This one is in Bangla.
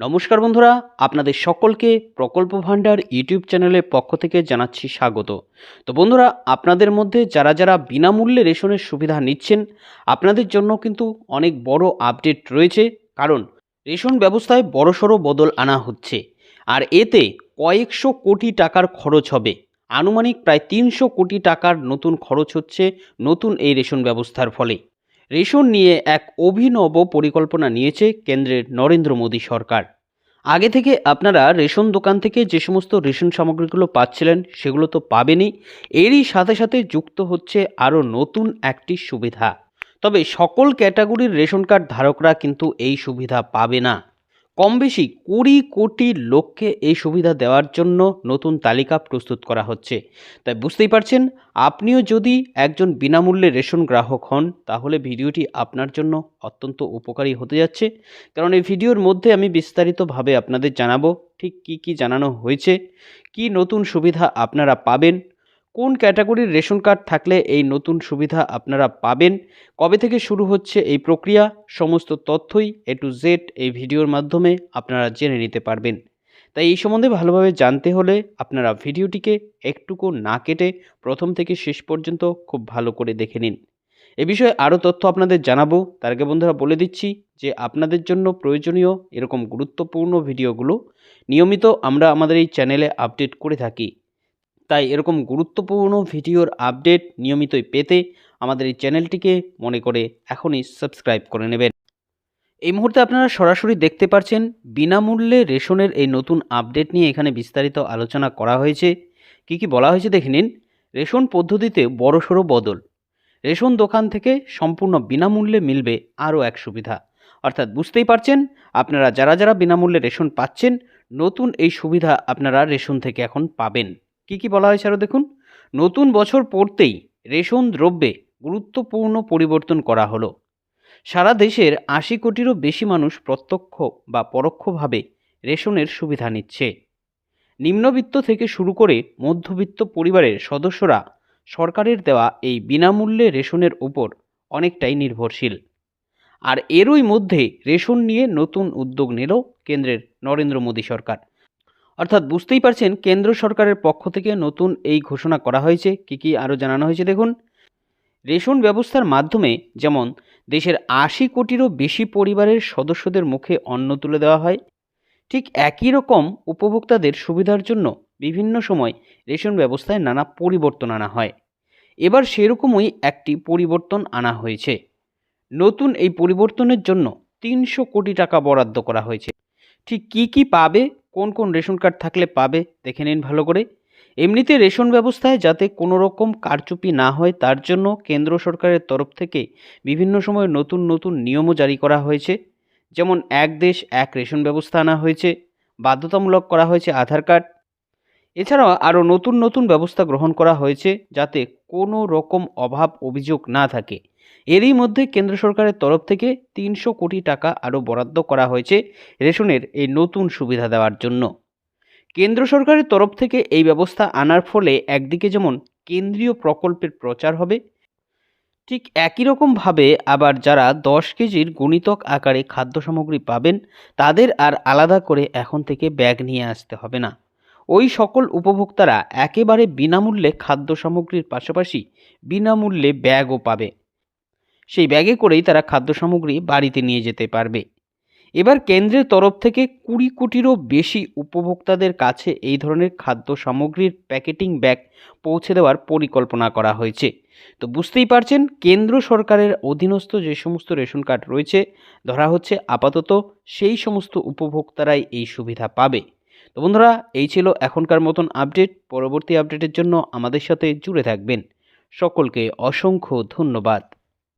নমস্কার বন্ধুরা, আপনাদের সকলকে প্রকল্প ভাণ্ডার ইউটিউব চ্যানেলের পক্ষ থেকে জানাচ্ছি স্বাগত। তো বন্ধুরা, আপনাদের মধ্যে যারা যারা বিনামূল্যে রেশনের সুবিধা নিচ্ছেন, আপনাদের জন্য কিন্তু অনেক বড় আপডেট রয়েছে। কারণ, রেশন ব্যবস্থায় বড়সড় বদল আনা হচ্ছে। আর এতে কয়েকশো কোটি টাকার খরচ হবে। আনুমানিক প্রায় তিনশো কোটি টাকার নতুন খরচ হচ্ছে নতুন এই রেশন ব্যবস্থার ফলে। রেশন নিয়ে এক অভিনব পরিকল্পনা নিয়েছে কেন্দ্রের নরেন্দ্র মোদী সরকার। আগে থেকে আপনারা রেশন দোকান থেকে যে সমস্ত রেশন সামগ্রীগুলো পাচ্ছিলেন সেগুলো তো পাবেনই। এরই সাথে সাথে যুক্ত হচ্ছে আরও নতুন একটি সুবিধা। তবে সকল ক্যাটাগরির রেশন কার্ড ধারকরা কিন্তু এই সুবিধা পাবে না। কম বেশি কুড়ি কোটি লোককে এই সুবিধা দেওয়ার জন্য নতুন তালিকা প্রস্তুত করা হচ্ছে। তাই বুঝতেই পারছেন, আপনিও যদি একজন বিনামূল্যে রেশন গ্রাহক হন, তাহলে ভিডিওটি আপনার জন্য অত্যন্ত উপকারী হতে যাচ্ছে। কারণ এই ভিডিওর মধ্যে আমি বিস্তারিতভাবে আপনাদের জানাব, ঠিক কি কি জানানো হয়েছে, কি নতুন সুবিধা আপনারা পাবেন কোন ক্যাটাগরির রেশন কার্ড থাকলে এই নতুন সুবিধা আপনারা পাবেন? কবে থেকে শুরু হচ্ছে এই প্রক্রিয়া? সমস্ত তথ্যই এ টু জেড এই ভিডিওর মাধ্যমে আপনারা জেনে নিতে পারবেন। তাই এই সম্বন্ধে ভালোভাবে জানতে হলে আপনারা ভিডিওটিকে একটুকু না কেটে প্রথম থেকে শেষ পর্যন্ত খুব ভালো করে দেখে নিন। এ বিষয়ে আরও তথ্য আপনাদের জানাব। তার আগে বন্ধুরা বলে দিচ্ছি যে আপনাদের জন্য প্রয়োজনীয় এরকম গুরুত্বপূর্ণ ভিডিওগুলো নিয়মিত আমরা আমাদের এই চ্যানেলে আপডেট করে থাকি। তাই এরকম গুরুত্বপূর্ণ ভিডিওর আপডেট নিয়মিতই পেতে আমাদের এই চ্যানেলটিকে মনে করে এখনই সাবস্ক্রাইব করে নেবেন। এই মুহূর্তে আপনারা সরাসরি দেখতে পাচ্ছেন বিনামূল্যে রেশনের এই নতুন আপডেট নিয়ে এখানে বিস্তারিত আলোচনা করা হয়েছে। কি কি বলা হয়েছে দেখে নিন। রেশন পদ্ধতিতে বড়সড় বদল। রেশন দোকান থেকে সম্পূর্ণ বিনামূল্যে মিলবে আরও এক সুবিধা। অর্থাৎ বুঝতেই পারছেন, আপনারা যারা যারা বিনামূল্যে রেশন পাচ্ছেন, নতুন এই সুবিধা আপনারা রেশন থেকে এখন পাবেন। কি কি বলা হয়েছে আরও দেখুন। নতুন বছর পড়তেই রেশন দ্রব্যে গুরুত্বপূর্ণ পরিবর্তন করা হলো। সারা দেশের আশি কোটিরও বেশি মানুষ প্রত্যক্ষ বা পরোক্ষভাবে রেশনের সুবিধা নিচ্ছে। নিম্নবিত্ত থেকে শুরু করে মধ্যবিত্ত পরিবারের সদস্যরা সরকারের দেওয়া এই বিনামূল্যে রেশনের উপর অনেকটাই নির্ভরশীল। আর এরই মধ্যে রেশন নিয়ে নতুন উদ্যোগ নিল কেন্দ্রের নরেন্দ্র মোদী সরকার। অর্থাৎ বুঝতেই পারছেন কেন্দ্র সরকারের পক্ষ থেকে নতুন এই ঘোষণা করা হয়েছে। কি কি আরও জানানো হয়েছে দেখুন। রেশন ব্যবস্থার মাধ্যমে যেমন দেশের আশি কোটিরও বেশি পরিবারের সদস্যদের মুখে অন্ন তুলে দেওয়া হয়, ঠিক একই রকম উপভোক্তাদের সুবিধার জন্য বিভিন্ন সময় রেশন ব্যবস্থায় নানা পরিবর্তন আনা হয়। এবার সেরকমই একটি পরিবর্তন আনা হয়েছে। নতুন এই পরিবর্তনের জন্য তিনশো কোটি টাকা বরাদ্দ করা হয়েছে। ঠিক কি কি পাবে কোন কোন রেশন কার্ড থাকলে পাবে দেখে নিন ভালো করে। এমনিতে রেশন ব্যবস্থায় যাতে কোনো রকম কারচুপি না হয়, তার জন্য কেন্দ্র সরকারের তরফ থেকে বিভিন্ন সময় নতুন নতুন নিয়মও জারি করা হয়েছে। যেমন এক দেশ এক রেশন ব্যবস্থা আনা হয়েছে, বাধ্যতামূলক করা হয়েছে আধার কার্ড এছাড়াও আরও নতুন নতুন ব্যবস্থা গ্রহণ করা হয়েছে যাতে কোনো রকম অভাব অভিযোগ না থাকে। এরই মধ্যে কেন্দ্র সরকারের তরফ থেকে তিনশো কোটি টাকা আরও বরাদ্দ করা হয়েছে রেশনের এই নতুন সুবিধা দেওয়ার জন্য। কেন্দ্র সরকারের তরফ থেকে এই ব্যবস্থা আনার ফলে একদিকে যেমন কেন্দ্রীয় প্রকল্পের প্রচার হবে, ঠিক একই রকমভাবে আবার যারা দশ কেজির গণিতক আকারে খাদ্য সামগ্রী পাবেন, তাদের আর আলাদা করে এখন থেকে ব্যাগ নিয়ে আসতে হবে না। ওই সকল উপভোক্তারা একেবারে বিনামূল্যে খাদ্য সামগ্রীর পাশাপাশি বিনামূল্যে ব্যাগও পাবে। সেই ব্যাগে করেই তারা খাদ্য সামগ্রী বাড়িতে নিয়ে যেতে পারবে। এবার কেন্দ্রের তরফ থেকে কুড়ি কোটিরও বেশি উপভোক্তাদের কাছে এই ধরনের খাদ্য সামগ্রীর প্যাকেটিং ব্যাগ পৌঁছে দেওয়ার পরিকল্পনা করা হয়েছে। তো বুঝতেই পারছেন, কেন্দ্র সরকারের অধীনস্থ যে সমস্ত রেশন কার্ড রয়েছে, ধরা হচ্ছে আপাতত সেই সমস্ত উপভোক্তারাই এই সুবিধা পাবে। তো বন্ধুরা, এই ছিল এখনকার মতন আপডেট পরবর্তী আপডেটের জন্য আমাদের সাথে জুড়ে থাকবেন। সকলকে অসংখ্য ধন্যবাদ।